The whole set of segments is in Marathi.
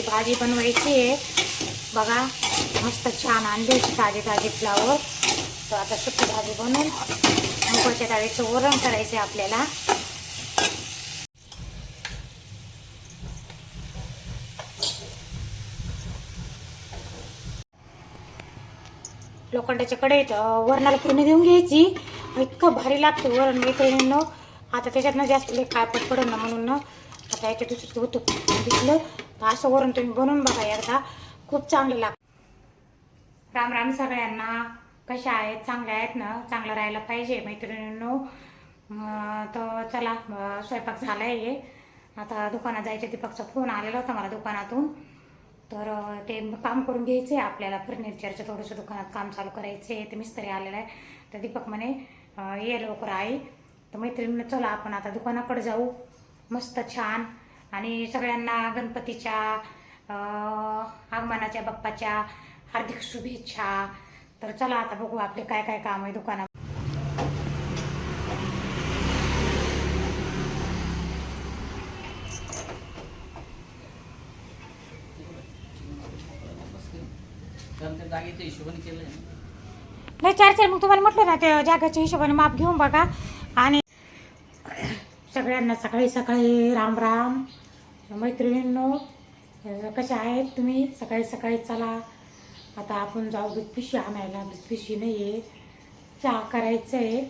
फ्लावरची भाजी बनवायची आहे. बघा मस्त छान आणली होती ताजे ताजे फ्लावर तर आता सुकी भाजी बनवून मुगाच्या डाळीचं वरण करायचं आहे आपल्याला. लोखंडाच्या कढईत वरणाला पूर्ण देऊन घ्यायची. इतकं भारी लागते वरण मैत्रिणींनो आता त्याच्यातनं जास्त काय काळपट ना म्हणून ना. आता याच्या दुसरं होतं दिसलं तर असं वरण तुम्ही बनवून बघा एकदा. खूप चांगलं लागतं. राम राम सगळ्यांना. कशा आहेत? चांगल्या आहेत ना? चांगलं राहायला पाहिजे मैत्रिणींनो. तर चला स्वयंपाक झाला आहे आता दुकानात जायच्या दीपकचा फोन आलेला होता मला दुकानातून. तर ते काम करून घ्यायचं आहे आपल्याला. फर्निचरचं थोडंसं दुकानात काम चालू करायचं आहे ते मिस्त्री आलेला आहे. तर दीपक म्हणे ये लवकर आई. तर मैत्रिणीनं चला आपण आता दुकानाकडे जाऊ. मस्त छान. आणि सगळ्यांना गणपतीच्या आगमनाच्या बाप्पाच्या हार्दिक शुभेच्छा. तर चला आता बघू आपले काय काय काम आहे दुकानात. नाही चार चार मग तुम्हाला म्हटलं ना ते जागाच्या हिशोबाने माप घेऊन बघा. आणि सगळ्यांना सकाळी सकाळी राम राम. मैत्रिणींनो कशा आहेत तुम्ही? सकाळी सकाळी चला. आता आपण जाऊ दूध पिशी आणायला. दूध पिशी नाही आहे चहा करायचं आहे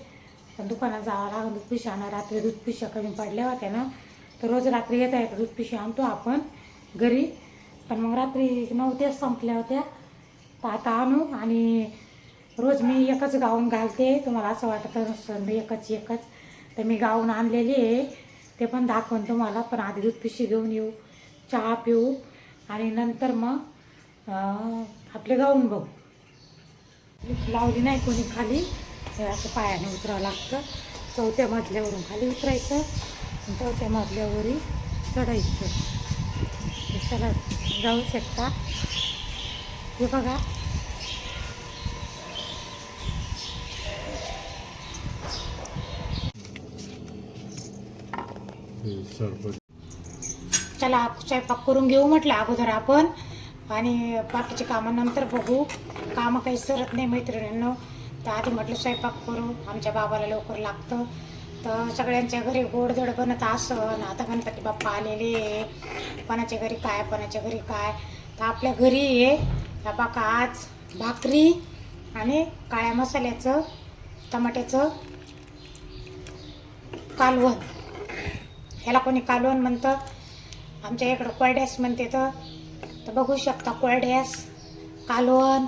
पण दुकानात जावं लागेल. दूध पिशवी आणा. रात्री दूध पिशव्या कमी पडल्या होत्या ना. तर रोज रात्री येता येतं दूध पिशी आणतो आपण घरी. पण मग रात्री नऊ नव्हत्याच संपल्या होत्या. तर आता आणू आणि रोज मी एकच गाऊन घालते. तुम्हाला असं वाटतं नसतं. एकच एकच. तर मी गाऊन आणलेली आहे. ते पण दाखवून तुम्हाला पण आधी दूध पिशी घेऊन येऊ चहा पिऊ आणि नंतर मग आपले गाऊन बघू. लावली नाही कोणी खाली हे असं पायाने उतरावं लागतं. चौथ्या मजल्यावरून खाली उतरायचं चौथ्या मजल्यावरही चढायचं. चला जाऊ शकता. हे बघा. चला स्वयंपाक करून घेऊ म्हटलं अगोदर आपण. आणि बाकीचे कामं नंतर बघू. कामं काही सरत नाही मैत्रिणींनो. तर आधी म्हटलं स्वयंपाक करू. आमच्या बाबाला लवकर लागतं. तर सगळ्यांच्या घरी गोडधोड बनत असं आता गणपती बाप्पा आलेले आहे. कोणाच्या घरी काय कोणाच्या घरी काय. तर आपल्या घरी आहे. ह्या बाका आज भाकरी आणि काळ्या मसाल्याचं टमाट्याचं कालवण. ह्याला कोणी कालवण म्हणतं आमच्या इकडं कोरड्यास म्हणते तर तर बघू शकता कोरड्यास कालवण.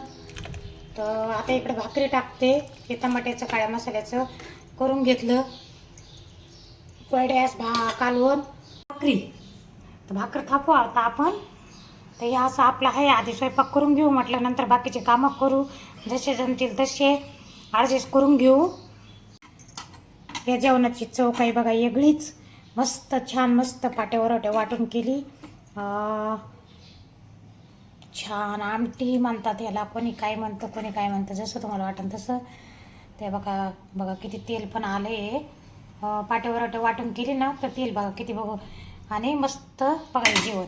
तर आता इकडं भाकरी टाकते हे टमाट्याचं काळ्या मसाल्याचं करून घेतलं. कोरड्यास भा कालवण. भाकरी. तर भाकर थापू आता आपण. तर हे असं आपलं आहे आधी स्वयंपाक करून घेऊ म्हटलं नंतर बाकीचे कामं करू. जसे जमतील तसे ॲडजस्ट करून घेऊ. या जेवणाची चव काही बघा वेगळीच. मस्त छान मस्त पाट्यावर वाटून केली. छान आमटी म्हणतात याला कोणी काय म्हणतं कोणी काय म्हणतं जसं तुम्हाला वाटेल तसं. ते बघा बघा किती तेल पण आले आहे पाट्यावर वाटून केली ना तर तेल बघा किती बघू. आणि मस्त बघा हे जेवण.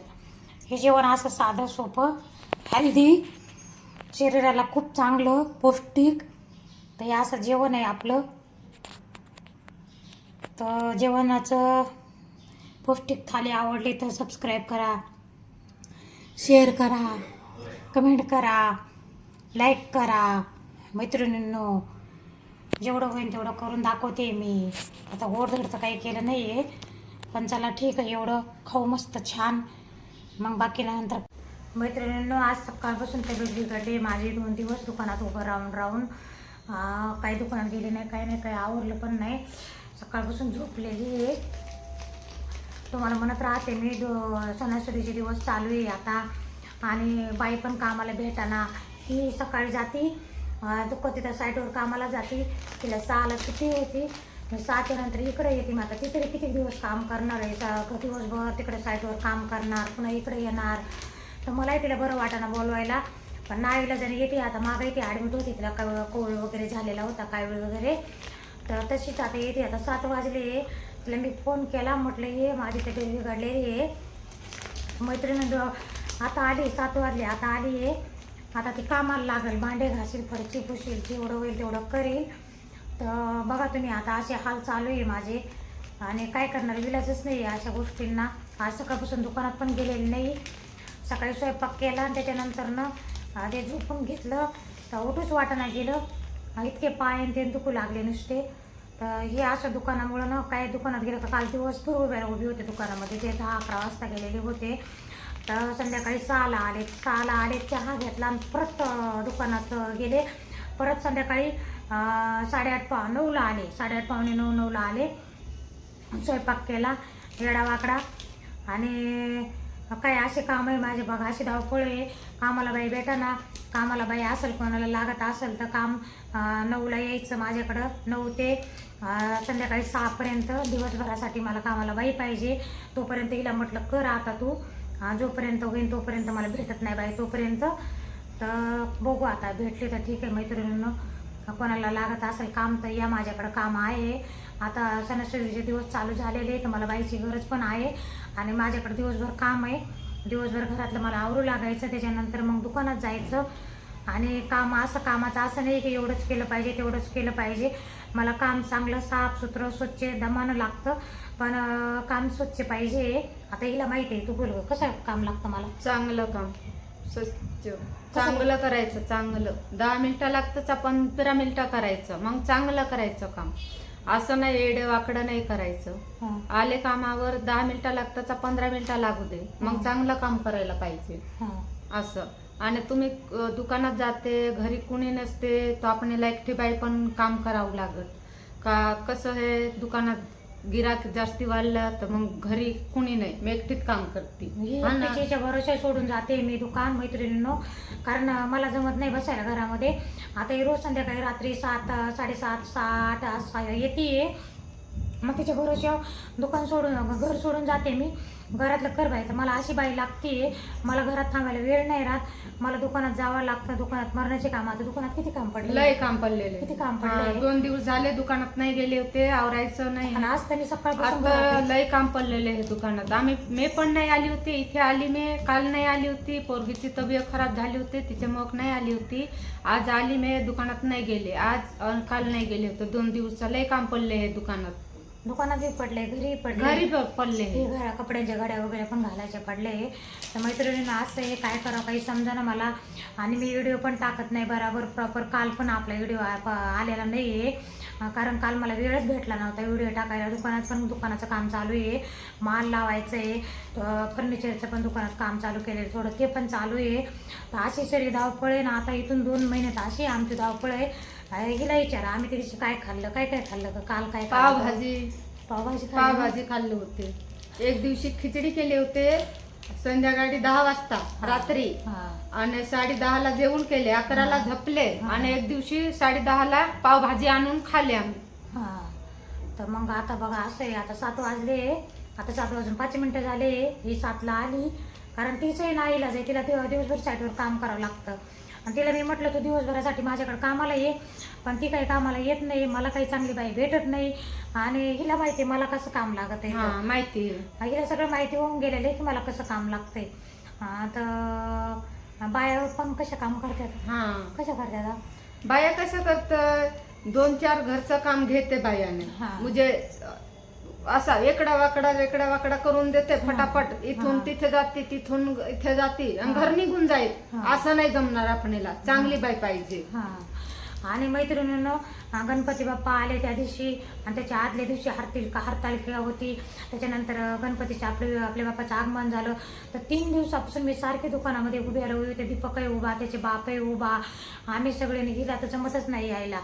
हे जेवण असं साधं सोपं हेल्दी शरीराला खूप चांगलं पौष्टिक. तर हे असं जेवण आहे आपलं. तर जेवणाचं पौष्टिक थाली आवडली तर सबस्क्राईब करा शेअर करा कमेंट करा लाईक करा. मैत्रिणींनो जेवढं होईल तेवढं करून दाखवते मी. आता गोडधड तर काही केलं नाही आहे पण चला ठीक आहे एवढं खाऊ मस्त छान. मग बाकी नंतर मैत्रिणींनो आज सकाळपासून तब्येत बिघडली माझी दोन दिवस दुकानात उभं राहून राहून काही दुकानात गेले नाही काही नाही काही आवरलं पण नाही. सकाळपासून झोपलेली आहे. तुम्हाला म्हणत राहते मी सणासुरीचे सणासुदीचे दिवस चालू आहे आता. आणि बाई पण कामाला भेटाना. ती सकाळी जाती अं, तिथं साईटवर कामाला जाती. तिला सहाला सुट्टी होती मग सहाच्या नंतर इकडे येते. मग आता ती तरी किती दिवस काम करणार आहे? दिवसभर तिकडे साईटवर काम करणार पुन्हा इकडे येणार. तर मलाही तिला बरं वाटाणं बोलवायला. पण नाईला जरी येते आता मागे येते ॲडमिट होती. तिला काय कोविड वगैरे झालेला होता काय वगैरे. तर तशीच आता येते आता सात वाजले. तिला मी फोन केला म्हटलं ये माझी तब्येत बिघडलेली आहे. मैत्रिणी आता आली सात वाजले आता आली आहे. आता ती कामाला लागेल भांडे घासील फरची पुशील जेवढं होईल तेवढं करील. तर बघा तुम्ही आता असे हाल चालू आहे माझे. आणि काय करणार विलाजच नाही आहे अशा गोष्टींना. आज सकाळपासून दुकानात पण गेलेली नाही. सकाळी स्वयंपाक केला आणि त्याच्यानंतरनं ते झोपून घेतलं. तर उठूच वाटणं गेलं. इतके पाय आणि ते दुखू लागले नुसते. तर हे असं दुकानामुळं ना काय दुकानात गेलं तर काल दिवसभर उभ्या उभी होते दुकानामध्ये. ते दहा अकरा वाजता गेलेले होते. तर संध्याकाळी सहाला आले सहाला आले चहा घेतला आणि परत दुकानात गेले. परत संध्याकाळी साडेआठ पा नऊला आले. साडेआठ पावणे नऊ नऊला आले. स्वयंपाक केला येडा वाकडा. आणि काय असे काम आहे माझे? बघा अशी धावपळ आहे. कामाला बाई भेटाना कामाला बाई असेल कोणाला लागत असेल तर काम नऊला यायचं माझ्याकडं. नऊ ते संध्याकाळी सहापर्यंत दिवसभरासाठी मला कामाला बाई पाहिजे. तोपर्यंत हिला म्हटलं कर आता तू. जोपर्यंत होईन तोपर्यंत मला भेटत नाही बाई तोपर्यंत. तर बघू आता भेटले तर ठीक आहे मैत्रिणीनं. कोणाला लागत असेल काम तर या माझ्याकडं काम आहे. आता सणासुदीचे दिवस चालू झालेले तर मला बाईची गरज पण आहे. आणि माझ्याकडे दिवसभर काम आहे. दिवसभर घरातलं मला आवरू लागायचं त्याच्यानंतर मग दुकानात जायचं. आणि काम असं कामाचं असं नाही की एवढंच केलं पाहिजे तेवढंच केलं पाहिजे. मला काम चांगलं साफसुथरं स्वच्छ दमानं लागतं. पण काम स्वच्छ पाहिजे. आता हिला माहिती आहे तू बोल कसं काम लागतं मला? चांगलं काम. स्वच्छ चांगलं करायचं चांगलं. दहा मिनिटं लागतंच आपण पंधरा मिनिटं करायचं. मग चांगलं करायचं काम. असं नाही एडे वाकडं नाही करायचं. आले कामावर दहा मिनिटं लागताच पंधरा मिनिटं लागू दे. मग चांगलं काम करायला पाहिजे. असं. आणि तुम्ही दुकानात जाते घरी कुणी नसते तो आपल्याला एकटी बाई पण काम करावं लागत. का कसं हे दुकानात गिराक जास्ती वाढला तर मग घरी कुणी नाही. मी एकटीच काम करते. ही हा ना? तिच्या भरोशा सोडून जाते मी दुकान मैत्रिणींनो. कारण मला जमत नाही बसायला घरामध्ये. आता ही रोज संध्याकाळी रात्री सात साडेसात सात असा येते. मग तिच्या भरोशा दुकान सोडून घर सोडून जाते मी. घरातलं कर बायचं मला अशी बाई लागते. मला घरात थांबायला वेळ नाही राहत. मला दुकानात जावं लागतं. दुकानात मरणाचे काम आता दुकानात किती काम पडले? लय काम पडलेले. किती काम हा, पडले दोन दिवस झाले दुकानात नाही गेले होते आवरायचं नाही. आणि आज घरात आहे. लय काम पडलेले आहे दुकानात. आम्ही मी पण नाही आली होती. इथे आली मी. काल नाही आली होती. पोरगीची तब्येत खराब झाली होती. तिच्यामुळे नाही आली होती. आज आली मी दुकानात नाही गेले. आज काल नाही गेले होते. दोन दिवस लय काम पडले आहे दुकानात. दुकानातही पडले घरी पडले. घरी पडले. हे. घरा कपड्यांच्या घड्या वगैरे पण घालायचे पडले. तर मैत्रिणींना असं आहे काय करावं काही समजा ना मला. आणि मी व्हिडिओ पण टाकत नाही बराबर प्रॉपर काल पण आपला व्हिडिओ आलेला नाही आहे कारण काल मला वेळच भेटला नव्हता व्हिडिओ टाकायला. दुकानात पण दुकानाचं काम चालू आहे. माल लावायचं आहे फर्निचरचं पण दुकानात काम चालू केलेलं थोडं ते पण चालू आहे. तर अशी सरी धावपळ आहे ना आता इथून दोन महिन्यात अशी आमची धावपळ आहे. हिला विचारा आम्ही त्या दिवशी काय खाल्लं काय काय खाल्लं का काल काय खाल्लं? पावभाजी. पावभाजी खाल्ली? पावभाजी खाल्ले होते. एक दिवशी खिचडी केले होते. संध्याकाळी दहा वाजता रात्री. हा. आणि साडे दहाला जेवण केले अकराला झपले. आणि एक दिवशी साडे दहाला पावभाजी आणून खाल्ले आम्ही. हा. तर मग आता बघा असं आहे. आता सात वाजले. आता सात वाजून पाच मिनटं झाले. ही सातला आली. कारण तिचंही नाही इलाज आहे तिला दिव- दिवसभर साईडवर काम करावं लागतं. आणि तिला मी म्हटलं तू दिवसभरासाठी माझ्याकडे कामाला ये पण ती काही कामाला येत नाही मला काही चांगली बाई भेटत नाही आणि हिला माहिती आहे मला कसं काम लागत आहे हा. माहिती आहे. हिला सगळं माहिती होऊन गेलेलं आहे की मला कसं काम लागतंय तर बाया पण कशा काम करतात हा कशा करतात बाया कसं करत दोन चार घरचं काम घेते बायाने. म्हणजे असा वेकडा वाकडा वेकडा वाकडा करून देते. फटाफट इथून. तिथे जाते तिथून इथे जाते आणि. घर निघून जाईल. असं नाही जमणार आपल्याला चांगली बाई पाहिजे हां आणि मैत्रिणीनं गणपती बाप्पा आले त्या दिवशी आणि त्याच्या आदल्या दिवशी हरतील का हरतालिका होती. त्याच्यानंतर गणपतीचं आपले आपल्या बाप्पाचं आगमन झालं. तर तीन दिवसापासून मी सारखे दुकानामध्ये उभी राहू उभी ते दीपकही उभा त्याचे बापही उभा. आम्ही सगळे निघिला तर जमतच नाही यायला.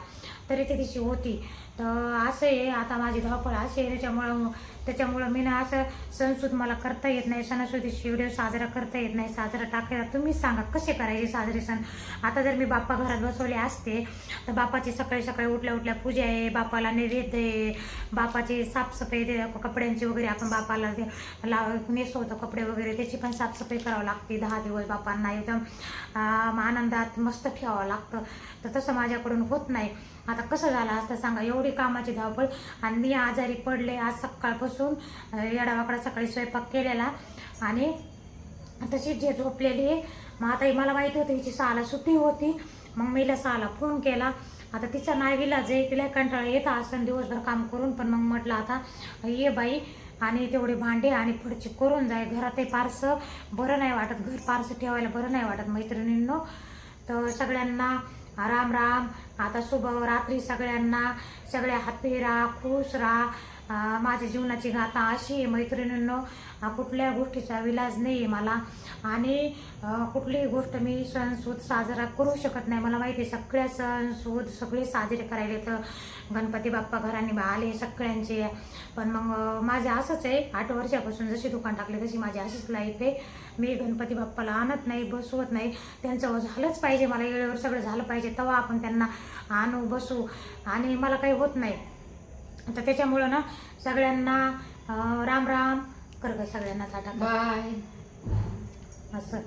तरी ते दिवशी होती. तर असं आहे आता माझी धावपळ असे आहे त्याच्यामुळं त्याच्यामुळं मी ना असं सणसूद मला करता येत नाही. सणासुदीची व्हिडिओ साजरा करता येत नाही. साजरा टाकायला तुम्हीच सांगा कसे करायचे साजरे सण? आता जर मी बाप्पा घरात बसवले असते तर बापाची सकाळी सकाळी उठल्या उठल्या पूजा आहे बापाला नैवेद्य आहे बापाची साफसफाई कपड्यांची वगैरे आपण बापाला ते लाव नेसवतो कपडे वगैरे त्याची पण साफसफाई करावं लागते. दहा दिवस बापांना एकदम आनंदात मस्त ठेवावं लागतं. तर तसं माझ्याकडून होत नाही. आता कसं झालं असतं सांगा एवढी कामाची धावपळ आणि मी आजारी पडले आज सकाळपासून येडावाकडा सकाळी स्वयंपाक केलेला आणि तशीच जे झोपलेली आहे. मग आता मला माहिती होती हिची सहाला सुट्टी होती. मग मी सहाला फोन केला. आता तिचा नाही विलाज आहे तिला कंटाळा येत असं दिवसभर काम करून पण मग म्हटलं आता ये बाई आणि तेवढे भांडे आणि पुढचे करून जाय. घरात ते फारसं बरं नाही वाटत. घर फारसं ठेवायला बरं नाही वाटत मैत्रिणींनो. तर सगळ्यांना राम राम. आता शुभ रात्री सगळ्यांना सगळ्या हॅपी राहा खुश राहा. माझ्या जीवनाची गाथा अशी आहे मैत्रिणींनो कुठल्या गोष्टीचा विलाज नाही आहे मला. आणि कुठलीही गोष्ट मी सणसूद साजरा करू शकत नाही. मला माहिती आहे सगळ्या सणसूद सगळे साजरे करायले तर गणपती बाप्पा घराने आले सगळ्यांचे. पण मग माझं असंच आहे आठ वर्षापासून जशी दुकान टाकले तशी माझी अशीच लाईफ आहे. मी गणपती बाप्पाला आणत नाही बसवत नाही. त्यांचं झालंच पाहिजे मला वेळेवर सगळं झालं पाहिजे तेव्हा आपण त्यांना आणू बसू. आणि मला काही होत नाही. तर त्याच्यामुळं ना सगळ्यांना राम राम. कर ग सगळ्यांना टाटा बाय. असं.